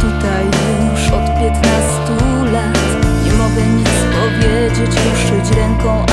tutaj już od piętnastu lat. Nie mogę nic powiedzieć, ruszyć ręką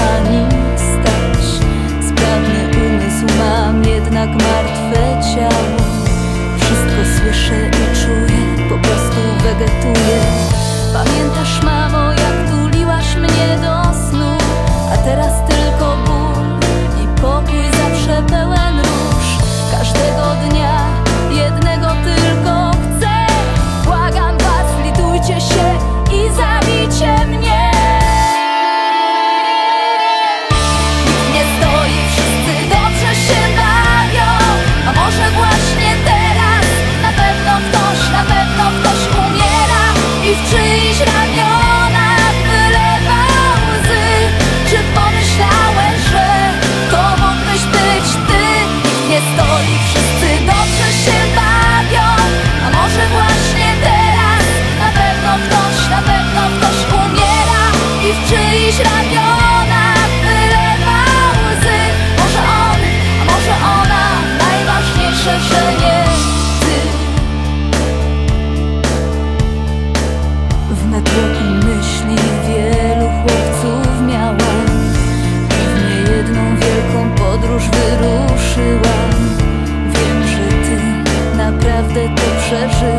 уже.